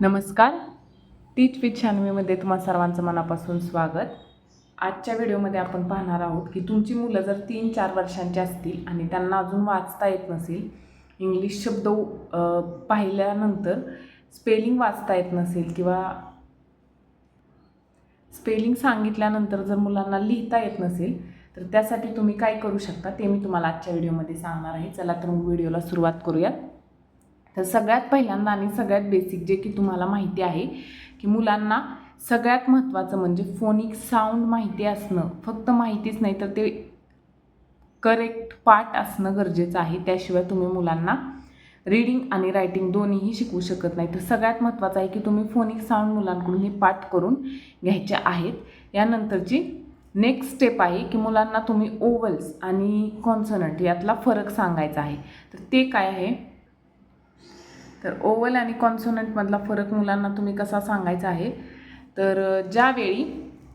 नमस्कार. टीच विथ छानवीमध्ये तुम्हा सर्वांचं मनापासून स्वागत. आजच्या व्हिडिओमध्ये आपण पाहणार आहोत की तुमची मुलं जर तीन चार वर्षांची असतील आणि त्यांना अजून वाचता येत नसेल इंग्लिश शब्द पाहिल्यानंतर स्पेलिंग वाचता येत नसेल किंवा स्पेलिंग सांगितल्यानंतर जर मुलांना लिहिता येत नसेल तर त्यासाठी तुम्ही काय करू शकता ते मी तुम्हाला आजच्या व्हिडिओमध्ये सांगणार आहे. चला तर मग व्हिडिओला सुरुवात करूयात. तर सगळ्यात पहिल्यांदा आणि सगळ्यात बेसिक जे की तुम्हाला माहिती आहे की मुलांना सगळ्यात महत्त्वाचं म्हणजे फोनिक साऊंड माहिती असणं. फक्त माहितीच नाही तर ते करेक्ट पाठ असणं गरजेचं आहे. त्याशिवाय तुम्ही मुलांना रीडिंग आणि रायटिंग दोन्हीही शिकवू शकत नाही. तर सगळ्यात महत्त्वाचं आहे की तुम्ही फोनिक साऊंड मुलांकडून हे पाठ करून घ्यायचे आहेत. यानंतरची नेक्स्ट स्टेप आहे की मुलांना तुम्ही ओवल्स आणि कॉन्सनंट यातला फरक सांगायचा आहे. तर ते काय आहे? तर ओवल आणि कॉन्सोनंटमधला फरक मुलांना तुम्ही कसा सांगायचा आहे? तर ज्यावेळी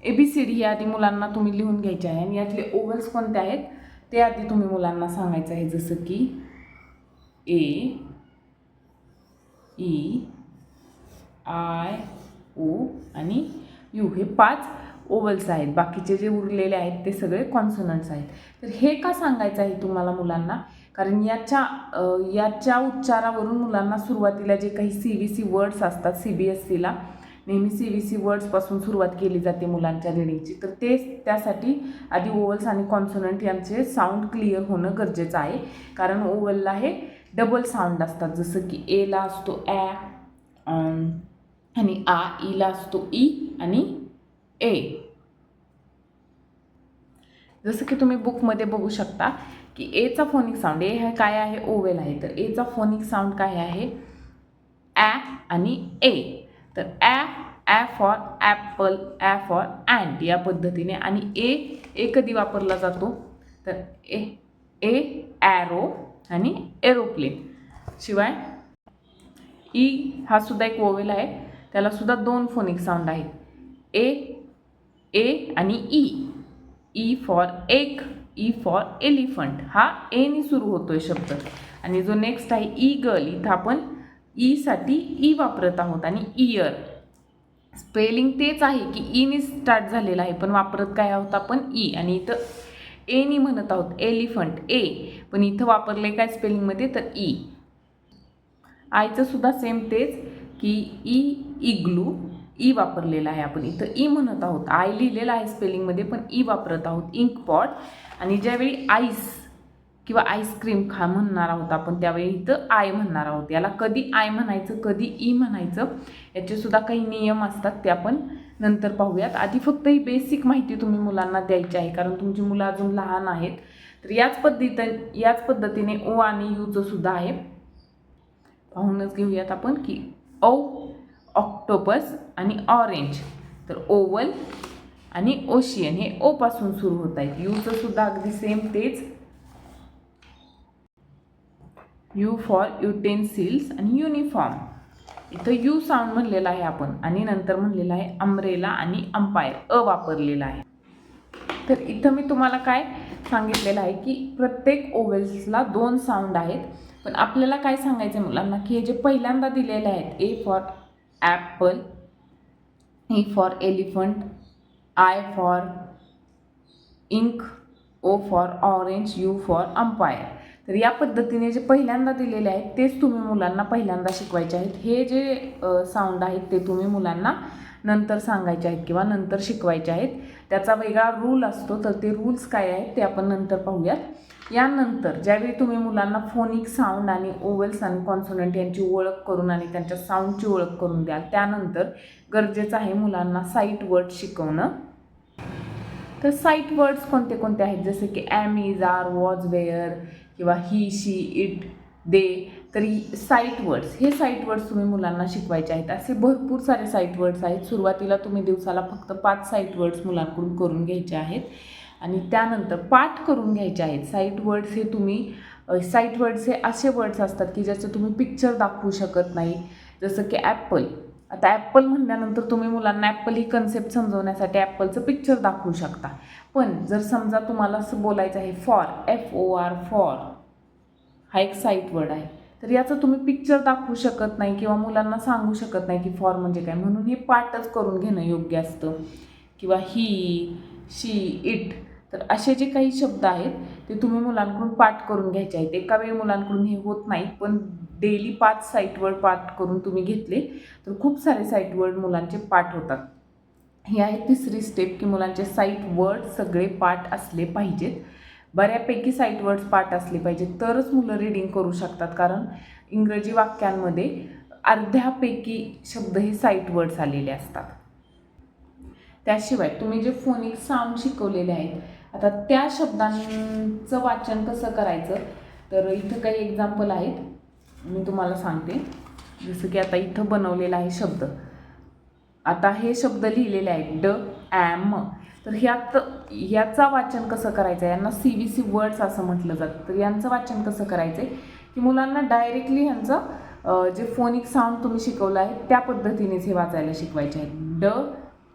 ए बी सी डी ही आधी मुलांना तुम्ही लिहून घ्यायचे आहे आणि यातले ओवल्स कोणते आहेत ते आधी तुम्ही मुलांना सांगायचं आहे. जसं की ए ई आय ओ आणि यू हे पाच ओवल्स आहेत. बाकीचे जे उरलेले आहेत ते सगळे कॉन्सोनंट्स आहेत. तर हे का सांगायचं आहे तुम्हाला मुलांना? कारण याच्या याच्या उच्चारावरून मुलांना सुरुवातीला जे काही सी बी सी वर्ड्स असतात सी बी एस सीला नेहमी सी बी सी वर्ड्सपासून सुरुवात केली जाते मुलांच्या रिडिंगची तर ते त्यासाठी आधी ओवल्स आणि कॉन्सोनंट यांचे साऊंड क्लिअर होणं गरजेचं आहे. कारण ओवलला हे डबल साऊंड असतात. जसं की एला असतो ॲ आणि आ e ईला असतो ई आणि ए जसं की तुम्ही बुकमध्ये बघू शकता की एचा फोनिक साऊंड ए हा काय आहे? ओवेल आहे. तर एचा फोनिक साऊंड काय आहे? ॲ आणि ए तर a a for apple a for and या पद्धतीने आणि ए ए कधी वापरला जातो? तर ए ए ॲरो आणि एरोप्लेन शिवाय ई हा सुद्धा एक ओवेल आहे. त्याला सुद्धा दोन फोनिक साऊंड आहेत. ए ए आणि ई ई फॉर एक ई फॉर एलिफंट हा एनी सुरू होतो आहे शब्द. आणि जो नेक्स्ट आहे e ई गर्ल इथं आपण e ईसाठी ई e वापरत आहोत आणि इयर स्पेलिंग तेच आहे की ईनी स्टार्ट झालेला आहे पण वापरत काय आहोत आपण ई आणि इथं एनी म्हणत आहोत एलिफंट ए पण इथं वापरले काय स्पेलिंगमध्ये तर ई आयचं सुद्धा सेम तेच की ई इग्लू ई वापरलेला आहे आपण इथं. ई म्हणत आहोत. आय लिहिलेलं आहे स्पेलिंगमध्ये पण ई वापरत आहोत. इंक पॉट आणि ज्यावेळी आईस किंवा आईस्क्रीम खा म्हणणार आहोत आपण त्यावेळी इथं आय म्हणणार आहोत. याला कधी आय म्हणायचं कधी ई म्हणायचं याचेसुद्धा काही नियम असतात ते आपण नंतर पाहूयात. आधी फक्त ही बेसिक माहिती तुम्ही मुलांना द्यायची आहे कारण तुमची मुलं अजून लहान आहेत. तर याच पद्धतीने याच पद्धतीने ओ आणि यूचं सुद्धा आहे. पाहूनच घेऊयात आपण की औ ऑक्टोपस आणि ऑरेंज. तर ओवल आणि ओशियन हे ओपासून सुरू होत आहेत. यूचं सुद्धा अगदी सेम तेच. यू फॉर युटेन्सिल्स आणि युनिफॉर्म इथं यू साऊंड म्हणलेला आहे आपण आणि नंतर म्हणलेलं आहे अम्ब्रेला आणि अंपायर अ वापरलेला आहे. तर इथं मी तुम्हाला काय सांगितलेलं आहे की प्रत्येक ओवेल्सला दोन साऊंड आहेत. पण आपल्याला काय सांगायचं आहे मुलांना की हे जे पहिल्यांदा दिलेले आहेत A for apple E for elephant I for ink O for orange U for umpire तर या पद्धतीने जे पहिल्यांदा दिलेले आहेत तेच तुम्ही मुलांना पहिल्यांदा शिकवायचे आहेत. हे जे साऊंड आहेत ते तुम्ही मुलांना नंतर सांगायचे आहेत किंवा नंतर शिकवायचे आहेत. त्याचा वेगळा रूल असतो तर ते रूल्स काय आहेत ते आपण नंतर पाहूयात. यानंतर ज्यावेळी तुम्ही मुलांना फोनिक साऊंड आणि ओवल्स आणि कॉन्सोनंट यांची ओळख करून आणि त्यांच्या साऊंडची ओळख करून द्याल त्यानंतर गरजेचं आहे मुलांना साईट वर्ड शिकवणं. तर साईट वर्ड्स कोणते कोणते आहेत? जसे की am is are was were किंवा ही शी इट दे तरी साईट वर्ड्स हे साईट वर्ड्स तुम्ही मुलांना शिकवायचे आहेत. असे भरपूर सारे साईट वर्ड्स आहेत. सुरुवातीला तुम्ही दिवसाला फक्त पाच साईट वर्ड्स मुलांकडून करून घ्यायचे आहेत. आणि त्यानंतर पाठ करून घ्यायचे आहेत. साईट वर्ड्स हे तुम्ही साईट वर्ड्स हे असे वर्ड्स असतात की ज्याचं तुम्ही पिक्चर दाखवू शकत नाही. जसं की ॲपल. आता ॲपल म्हणल्यानंतर तुम्ही मुलांना ॲपल ही कन्सेप्ट समजवण्यासाठी ॲपलचं पिक्चर दाखवू शकता. पण जर समजा तुम्हाला असं बोलायचं आहे for F O R for हा एक साईट वर्ड आहे. तर याचं तुम्ही पिक्चर दाखवू शकत नाही किंवा मुलांना सांगू शकत नाही की फॉर म्हणजे काय. म्हणून हे पाठच करून घेणं योग्य असतं. किंवा ही शी इट तर असे जे काही शब्द आहेत ते तुम्ही मुलांकडून पाठ करून घ्यायचे आहेत. एका वेळी मुलांकडून हे होत नाही पण डेली पाच साईटवर पाठ करून तुम्ही घेतले तर खूप सारे साईटवर मुलांचे पाठ होतात. ही आहे तिसरी स्टेप की मुलांचे साईट वर्ड सगळे पाठ असले पाहिजेत. बऱ्यापैकी साईट वर्ड्स पाठ असले पाहिजेत. तरच मुलं रीडिंग करू शकतात कारण इंग्रजी वाक्यांमध्ये अर्ध्यापैकी शब्द हे साईट वर्ड्स आलेले असतात. त्याशिवाय तुम्ही जे फोनिक साऊंड शिकवलेले आहेत आता त्या शब्दांचं वाचन कसं करायचं? तर इथं काही एक्झाम्पल आहेत. मी तुम्हाला सांगते. जसं की आता इथं बनवलेला आहे शब्द. आता हे शब्द लिहिलेले आहेत. ड ॲम. तर ह्यात याचा वाचन कसं करायचं? आहे यांना सी व्ही सी वर्ड्स असं म्हटलं जातं. तर यांचं वाचन कसं करायचं आहे की मुलांना डायरेक्टली ह्यांचं जे फोनिक साऊंड तुम्ही शिकवलं आहे त्या पद्धतीनेच हे वाचायला शिकवायचे आहे ड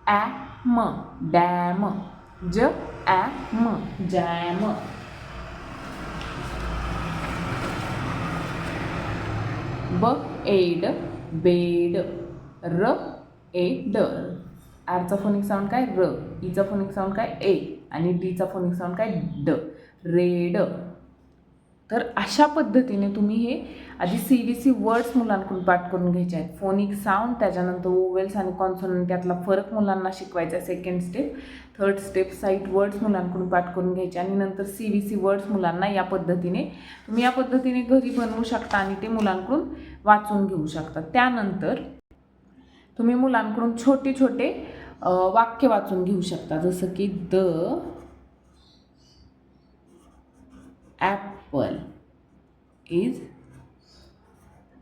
ॲ म डॅम. ज ॲ म. Jam. B ed bed. R e ड आरचा फोनिक साऊंड काय? र. ईचा फोनिक साऊंड काय? ए. आणि डीचा फोनिक साऊंड काय? ड. रेड. तर अशा पद्धतीने तुम्ही हे आधी सी बी सी वर्ड्स मुलांकडून पाठ करून घ्यायचे आहेत. फोनिक साऊंड त्याच्यानंतर ओवेल्स आणि कॉन्सोनंट त्यातला फरक मुलांना शिकवायचा आहे second step third step sight words मुलांकडून पाठ करून घ्यायचे आणि नंतर सी बी सी वर्ड्स मुलांना या पद्धतीने तुम्ही या पद्धतीने घरी बनवू शकता आणि ते मुलांकडून वाचून घेऊ शकता. त्यानंतर तुम्ही मुलांकडून छोटे छोटे वाक्य वाचून घेऊ शकता. जसं की the app apple is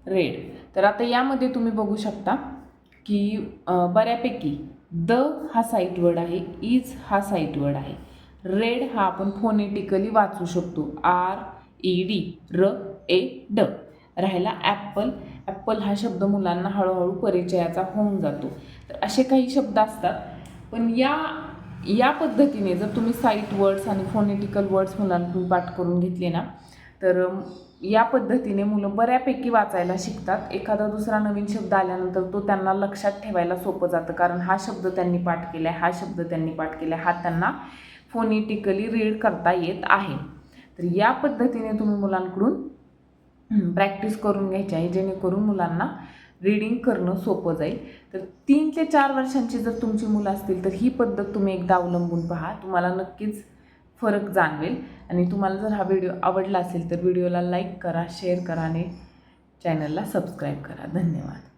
red तर आता यामध्ये तुम्ही बघू शकता की बऱ्यापैकी द हा साईट वर्ड आहे इज हा साईट वर्ड आहे. रेड हा आपण फोनेटिकली वाचू शकतो. आर ई डी र ए ड राहिला ॲपल ॲपल हा शब्द मुलांना हळूहळू परिचयाचा होऊन जातो. तर असे काही शब्द असतात. पण या या पद्धतीने जर तुम्ही साईट वर्ड्स आणि फोनेटिकल वर्ड्स मुलांकडून पाठ करून घेतले ना तर या पद्धतीने मुलं बऱ्यापैकी वाचायला शिकतात. एखादा दुसरा नवीन शब्द आल्यानंतर तो त्यांना लक्षात ठेवायला सोपं जातं. कारण हा शब्द त्यांनी पाठ केला आहे हा शब्द त्यांनी पाठ केला आहे हा त्यांना फोनेटिकली रीड करता येत आहे. तर या पद्धतीने तुम्ही मुलांकडून प्रॅक्टिस करून घ्यायची आहे जेणेकरून मुलांना रीडिंग करणं सोपं जाईल. तर तीन ते चार वर्षांची जर तुमची मुलं असतील तर ही पद्धत तुम्ही एकदा अवलंबून पहा. तुम्हाला नक्कीच फरक जाणवेल. आणि तुम्हाला जर हा व्हिडिओ आवडला असेल तर व्हिडिओला लाईक करा शेअर करा आणि चॅनलला सबस्क्राईब करा. धन्यवाद.